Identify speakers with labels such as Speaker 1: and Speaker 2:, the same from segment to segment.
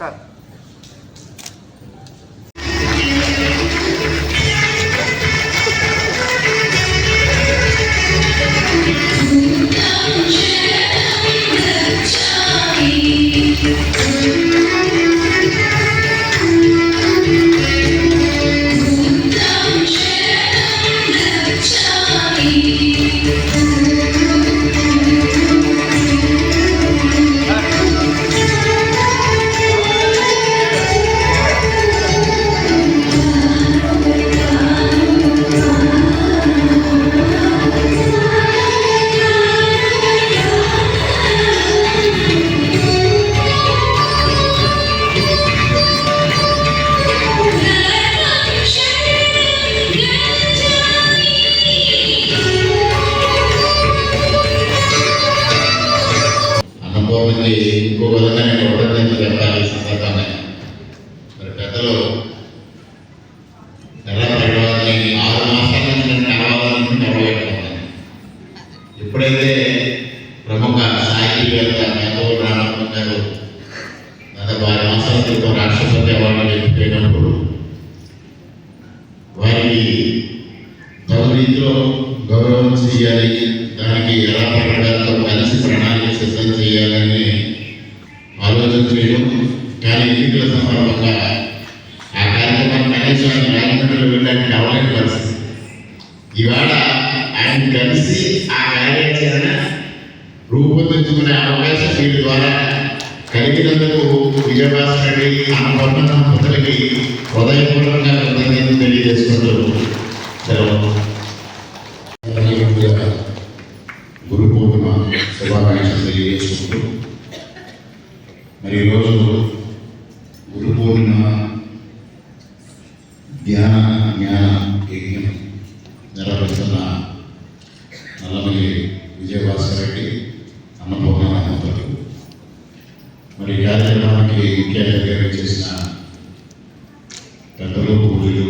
Speaker 1: さあ ఇంకోమంది ఇంకో విధంగా నేను ఒకటి చెప్పాలి సందర్భాన్ని మరి పెద్దలు ఎలా పెట్టవాలని ఆరు మాసాల నుంచి నేను నెలవాల నుంచి ఎప్పుడైతే ప్రముఖ సాహితీవేత్త మేధవ రాణాపం ప్రారంభించారు దాదాపు ఆరు మాసాల క్రితం రాష్ట్రపతి అవార్డు వెళ్ళిపోయినప్పుడు వారికి తగు గౌరవం చేయాలి దానికి ఎలా ప్రకారంతో కలిసి ప్రణాళిక సిద్ధం చేయాలని ఆలోచన చేయడం కానీ ఎన్నికల సందర్భంగా ఆ కార్యక్రమం కనీసం రాజమండ్రిలో వెళ్ళడానికి అవలేని పరిస్థితి ఇవాళ ఆయన కలిసి ఆ కార్యాచరణ రూపొందించుకునే అవకాశం వీటి ద్వారా కలిగినందుకు విజయభాస్కర్ రెడ్డి ఆ పట్టణ హృదయపూర్వకంగా కృతజ్ఞతలు తెలియజేసుకుంటూ సెలవు కుటుంబ శుభాకాంక్షలు తెలియజేసుకుంటూ మరి ఈరోజు గురు పూర్ణిమ ధ్యాన జ్ఞాన యజ్ఞం నిర్వహిస్తున్న నల్లమల్లి విజయభాస్కర్ రెడ్డి అన్నపూర్ణ దంపతులు మరి కార్యక్రమానికి ముఖ్య అతిథిగా చేసిన పెద్దలు పూజలు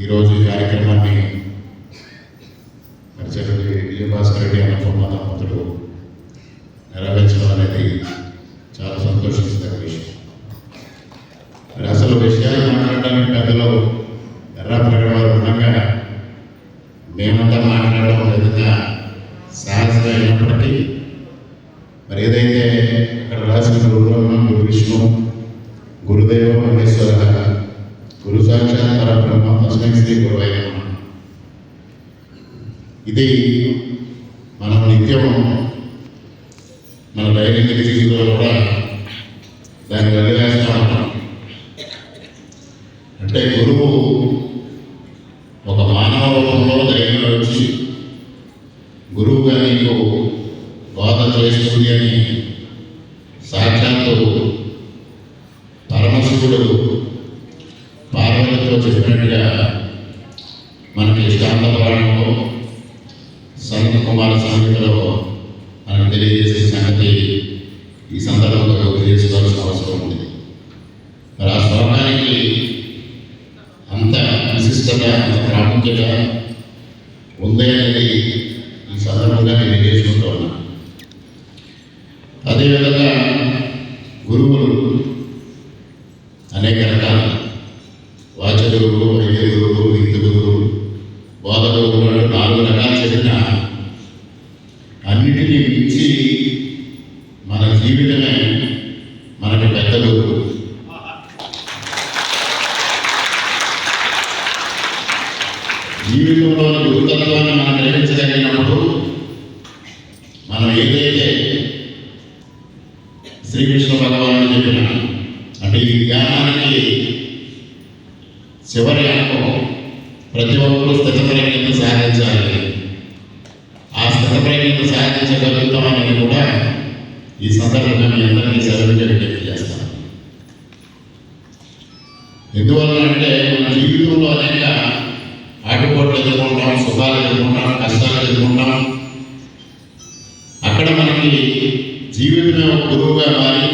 Speaker 1: ఈరోజు ఈ కార్యక్రమాన్ని మరిచేటువంటి విజయభాస్కర్ రెడ్డి అన్న ప్రమాదవంతుడు నెరవేర్చడం అనేది చాలా సంతోషించదగ్గ విషయం మరి అసలు విషయాలు మాట్లాడడానికి పెద్దలు ఎర్రాపరగడ వారు ఉండగా మేమంతా మాట్లాడడం విధంగా సాహసం అయినప్పటికీ మరి ఏదైతే అక్కడ రాసిన బ్రహ్మ గురు విష్ణు గురుదేవ మహేశ్వర గురు సాక్షాత్ పరబ్రహ్మ తస్మై శ్రీ గురువై ఇది మనం నిత్యం మన దైనిక జీవితంలో కూడా దాన్ని వదిలేస్తా ఉంటాం అంటే గురువు ఒక మానవ రూపంలో దైవంలో వచ్చి గురువుగా నీకు బోధ చేస్తుంది అని సాక్షాత్తు పరమశివుడు సమస్యల ప్రాముఖ్యత ఉందనేది ఈ సందర్భంగా నేను చేసుకుంటూ ఉన్నాను అదేవిధంగా గురువులు అనేక రకాల వాచగురువులు వైద్య గురువులు విద్య గురువులు బోధ గురువులు నాలుగు రకాలు చెప్పిన అన్నిటినీ మించి మన జీవితమే శ్రీకృష్ణ భగవానుడు చెప్పిన అంటే ఈ జ్ఞానానికి చివరి అనుభవం ప్రతి ఒక్కరూ స్థితప్రజ్ఞను సాధించాలి ఆ స్థితప్రజ్ఞను సాధించగలుగుతామని కూడా ఈ సందర్భంగా మీ అందరినీ సెలవుగా తెలియజేస్తాను ఎందువల్ల అంటే మన జీవితంలో అనేక ఆటుపోట్లు ఎదుర్కొంటాం సుఖాలు ఎదుర్కొంటాం కష్టాలు ఎదుర్కొంటాం అక్కడ మనకి జీవితం గురువుగా మారి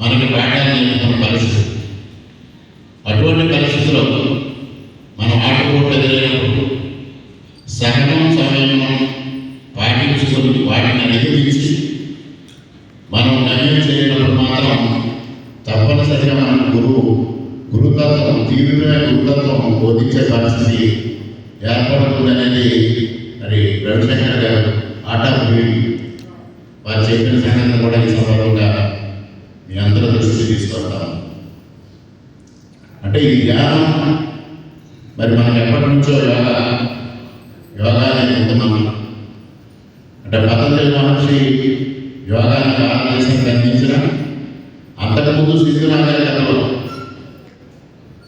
Speaker 1: మనకి పాఠాన్ని మన పరిస్థితి అటువంటి పరిస్థితిలో మనం ఆటపోట్లు ఎదిరినప్పుడు సహనం సమయం పాటించుకుని వాటిని నిరూపించి మనం నయం చేయడం మాత్రం తప్పనిసరిగా మన గురువు గురుతత్వం తీవ్రమైన గురుతత్వం బోధించే పరిస్థితి ఏర్పడుతుందనేది మరి రవిశంకర్ గారు ఆటో చెప్పిన సంగతిని కూడా ఈ సందర్భంగా మీ అందరి దృష్టికి తీసుకొస్తాను అంటే ఈ ధ్యానం మరి మనం ఎప్పటి నుంచో యోగా యోగా అనేది ఉంది అంటే పతంజలి మహర్షి యోగాన్ని భారతదేశానికి అందించిన అంతకుముందు శిశునాగరికతలో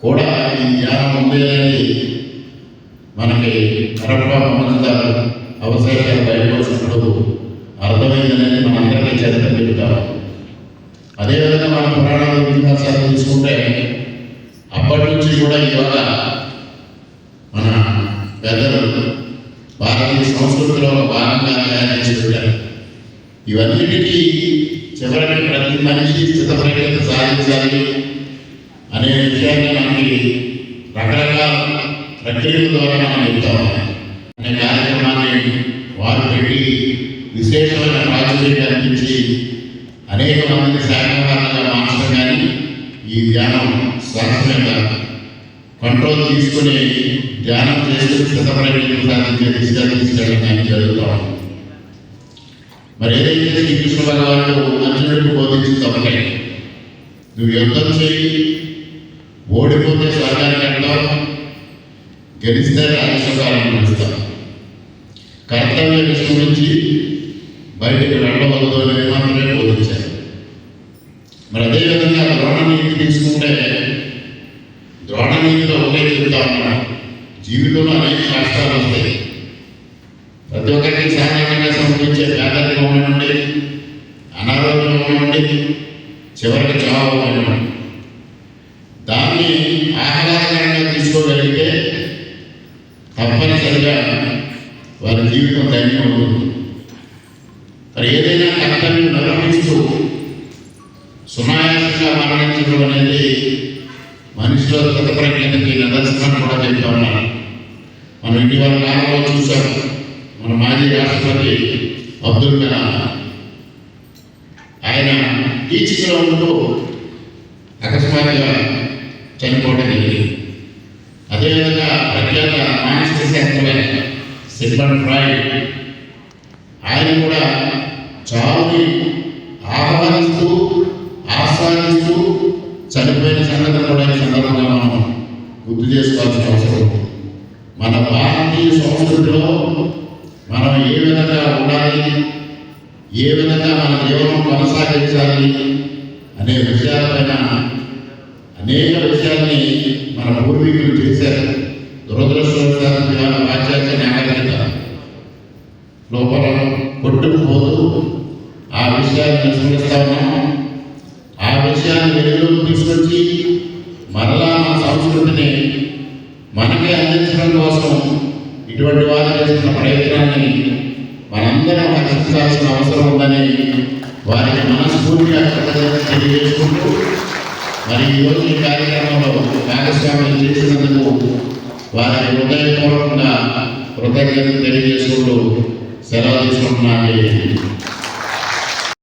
Speaker 1: కూడా ఈ ధ్యానం ఉంది అనేది మనకి కరెక్ట్గా సంబంధించాలి అవసరాలు బయటకు వచ్చినప్పుడు అర్థమైందనేది మన అందరికీ చేతలు కావాలి అదేవిధంగా మన పురాణాల ఇతిహాసాలు తీసుకుంటే అప్పటి నుంచి కూడా ఇవాళ మన పెద్దలు భారతీయ సంస్కృతిలో ఒక భాగంగా తయారు ఇవన్నిటికీ చివరికి ప్రతి మనిషి స్థితప్రజ్ఞత సాధించాలి అనే విషయాన్ని మనకి రకరకాల ప్రక్రియల ద్వారా మనం చెప్తాం అనే కార్యక్రమాన్ని వారు పెట్టి విశేషమైన ప్రాచుర్యం అందించి అనేక మంది శాఖవారంగా మార్చడం కానీ ఈ ధ్యానం శాస్త్రంగా కంట్రోల్ తీసుకుని ధ్యానం చేస్తూ స్థితప్రజ్ఞ సాధించే దిశగా తీసుకెళ్ళడం కానీ జరుగుతూ ఉంది మరి ఏదైతే శ్రీకృష్ణ భగవానుడు అర్జునుడికి బోధించిన తప్పకే నువ్వు యుద్ధం చేయి ఓడిపోతే స్వర్గానికి వెళ్తావు గెలిస్తే రాజస్వర్గాలను పిలుస్తావు కర్తవ్య విషయం గురించి బయటికి వెళ్ళవలదు అనేది మాత్రమే బోధించారు మరి అదేవిధంగా ద్రోణనీతి తీసుకుంటే ద్రోణనీతిలో ఒకే చెబుతా ఉన్నా జీవితంలో అనేక కష్టాలు వస్తాయి ప్రతి ఒక్కరికి సాధారణంగా సంబంధించే పేదరికం ఉండండి అనారోగ్యం ఉండండి చివరికి జవాబు దాన్ని ఆహ్లాదకరంగా తీసుకోగలిగితే తప్పనిసరిగా వారి జీవితం ధైర్యం అవుతుంది మరి ఏదైనా కర్తవ్యం నిర్వహిస్తూ సునాయాసంగా మరణించడం అనేది మనిషిలో కృతప్రజ్ఞతకి నిదర్శనం కూడా చెప్తా ఉన్నారు మనం ఇటీవల కాలంలో చూసాం మన మాజీ రాష్ట్రపతి అబ్దుల్ కలాం ఆయన టీచింగ్లో ఉంటూ అకస్మాత్తుగా చనిపోవడం జరిగింది అదేవిధంగా ప్రఖ్యాత మానసిక శాస్త్రవేత్త సిబ్బంది ఫ్రాయిడ్ ఆయన కూడా చావుని ఆహ్వానిస్తూ ఆస్వాదిస్తూ చనిపోయిన సంగతి కూడా ఈ మనం గుర్తు చేసుకోవాల్సిన అవసరం మన భారతీయ సంస్కృతిలో మనం ఏ విధంగా ఉండాలి ఏ విధంగా మన జీవనం కొనసాగించాలి అనే విషయాలపైన అనేక విషయాల్ని మన పూర్వీకులు చేశారు దురదృష్టవశాత్తు పాశ్చాత్య నాగరికత లోపల కొట్టుకుపోతూ ఆ విషయాన్ని అనుసరిస్తా ఉన్నాము ఆ విషయాన్ని వెలుగులోకి తీసుకొచ్చి మరలా మన సంస్కృతిని మనకే అందించడం కోసం ఇటువంటి వారు చేసిన ప్రయత్నాన్ని మనందరం రక్షించాల్సిన అవసరం ఉందని వారికి మనస్ఫూర్తిగా తెలియజేసుకుంటూ మరి ఈరోజు ఈ కార్యక్రమంలో భాగస్వామ్యం చేసినందుకు వారి హృదయపూర్వకంగా కృతజ్ఞతలు తెలియజేసుకుంటూ సెలవు తీసుకుంటున్నాను